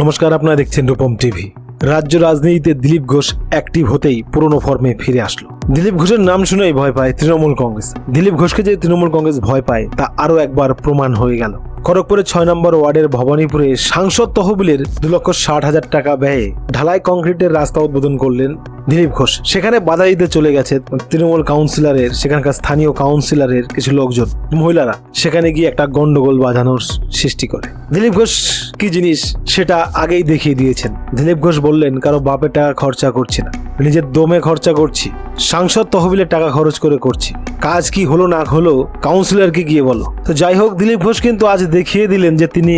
নমস্কার, আপনারা দেখছেন রূপম টিভি। রাজ্য রাজনীতিতে দিলীপ ঘোষ অ্যাক্টিভ হতেই পুরনো ফর্মে ফিরে আসলো। দিলীপ ঘোষের নাম শুনেই ভয় পায় তৃণমূল কংগ্রেস। দিলীপ ঘোষকে যে তৃণমূল কংগ্রেস ভয় পায়, তা আরও একবার প্রমাণ হয়ে গেল। খড়গপুরের ছয় নম্বর ওয়ার্ডের ভবানীপুরে সাংসদ তহবিলের দু লক্ষ ষাট হাজার টাকা ব্যয়ে ঢালাই কংক্রিটের রাস্তা উদ্বোধন করলেন দিলীপ ঘোষ। সেখানে বাধা দিতে চলে গেছে তৃণমূল কাউন্সিলরের, সেখানকার স্থানীয় কাউন্সিলরের কিছু লোকজন, মহিলারা। সেখানে গিয়ে একটা গন্ডগোল বাঁধানোর সৃষ্টি করে। দিলীপ ঘোষ কি জিনিস সেটা আগেই দেখিয়ে দিয়েছেন। দিলীপ ঘোষ বললেন, কারও বাপের টাকা খরচা করছি না। নিজের দমে খরচা করছি। সাংসদ তহবিলের টাকা খরচ করে করছি। কাজ কি হলো না হলো কাউন্সিলরকে গিয়ে বলো। তো যাই হোক, দিলীপ ঘোষ কিন্তু আজ দেখিয়ে দিলেন যে তিনি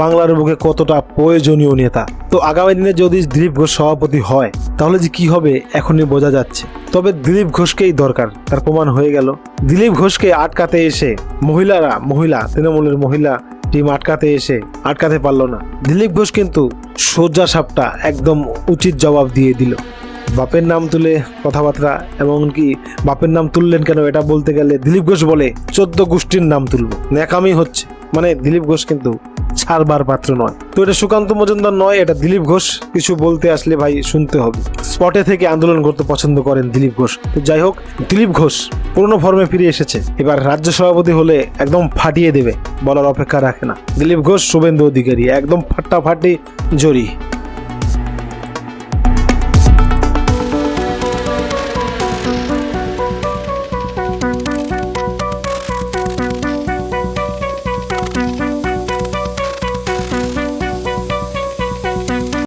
বাংলার বুকে কতটা প্রয়োজনীয় নেতা। তো আগামী দিনে যদি দিলীপ ঘোষ সভাপতি হয়, তাহলে যে কি হবে এখনই বোঝা যাচ্ছে। তবে দিলীপ ঘোষকেই দরকার, তার প্রমাণ হয়ে গেল। দিলীপ ঘোষকে আটকাতে এসে মহিলারা, মহিলা, তৃণমূলের মহিলা টিম আটকাতে এসে আটকাতে পারল না। দিলীপ ঘোষ কিন্তু সোজা সাপটা একদম উচিত জবাব দিয়ে দিল। বাপের নাম তুলে কথাবার্তা এমনকি বাপের নাম তুললেন কেন এটা বলতে গেলে দিলীপ ঘোষ বলে, চোদ্দ গোষ্ঠীর নাম তুলব। ন্যাকামি হচ্ছে। মানে দিলীপ ঘোষ কিন্তু ছাড়বার পাত্র নয়। তো এটা সুকান্ত মজুমদার নয়, এটা দিলীপ ঘোষ। কিছু বলতে আসলে ভাই শুনতে হবে। স্পটে থেকে আন্দোলন করতে পছন্দ করেন দিলীপ ঘোষ। তো যাই হোক, দিলীপ ঘোষ পুরনো ফর্মে ফিরে এসেছে। এবার রাজ্য সভাপতি হলে একদম ফাটিয়ে দেবে, বলার অপেক্ষা রাখে না। দিলীপ ঘোষ শুভেন্দু অধিকারী, একদম ফাটাফাটি জড়ি